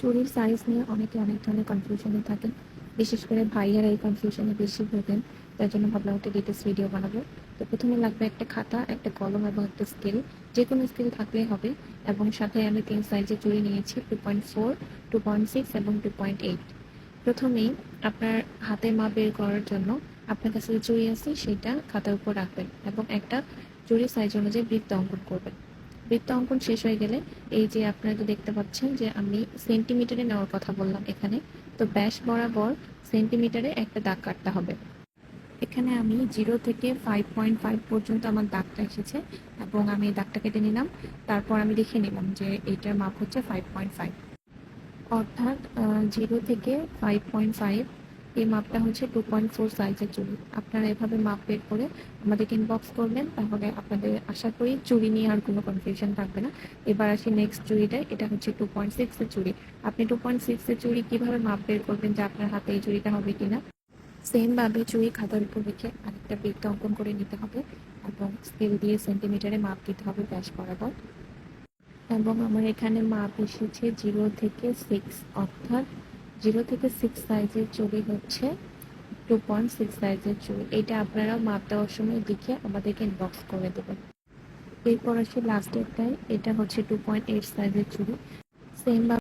চুড়ির size নিয়ে অনেকে অনেক ধরনের কনফিউশনে থাকেন। বিশেষ করে ভাইয়ারা এই কনফিউশনে বেশি ভোগেন। তার জন্য ভাবলাম একটা ডিটেলস ভিডিও বানাবো। তো প্রথমে লাগবে একটা খাতা, একটা কলম এবং একটা স্কেল যে কোনো স্কেল থাকলেই হবে। এবং সাথে আমি তিন সাইজের চুরি নিয়েছি two point four two point six এবং টু পয়েন্ট এইট প্রথমেই আপনার হাতে মা বের করার জন্য আপনার কাছে যে চুড়ি আছে, সেটা খাতার উপর রাখবেন এবং একটা চুড়ির সাইজ অনুযায়ী বৃত্ত অঙ্কন করবেন। বৃত্ত অঙ্কন শেষ হয়ে গেলে এই যে আপনারা তো দেখতে পাচ্ছেন যে আমি সেন্টিমিটারে নেওয়ার কথা বললাম এখানে। তো ব্যাস বরাবর সেন্টিমিটারে একটা দাগ কাটতে হবে। এখানে আমি জিরো থেকে ফাইভ পয়েন্ট ফাইভ পর্যন্ত আমার দাগটা এসেছে এবং আমি দাগটা কেটে নিলাম। তারপর আমি দেখে নিলাম যে এইটার মাপ হচ্ছে ফাইভ পয়েন্ট ফাইভ অর্থাৎ জিরো থেকে ফাইভ পয়েন্ট ফাইভ এই মাপটা হচ্ছে টু পয়েন্ট ফোর সাইজের চুড়ি। আপনারা এভাবে মাপ বের করে আমাদেরকে ইনবক্স করবেন, তাহলে আপনাদের আশা করি চুড়ি নিয়ে আর কোনো কনফিউশন থাকবে না। এবার আসি নেক্সট চুড়িটা এটা হচ্ছে টু পয়েন্ট সিক্সের চুড়ি। আপনি টু পয়েন্ট সিক্সের চুড়ি কীভাবে মাপ বের করবেন যে আপনার হাতে এই চুড়িটা হবে কিনা? সেমভাবে চুড়ি খাতার উপর রেখে আরেকটা বৃত্ত অঙ্কন করে নিতে হবে এবং স্কেল দিয়ে সেন্টিমিটারে মাপ দিতে হবে ব্যাস বরাবর। এবং আমার এখানে মাপ এসেছে জিরো থেকে সিক্স অর্থাৎ জিরো থেকে সিক্স সাইজের চুড়ি হচ্ছে টু পয়েন্ট সিক্স সাইজের চুড়ি। এটা আপনারা মাপ দেওয়ার সময় লিখে আমাদেরকে ইনবক্স করে দেবেন। এরপর আসি লাস্টেরটাই এটা হচ্ছে টু পয়েন্ট এইট সাইজের চুড়ি। সেম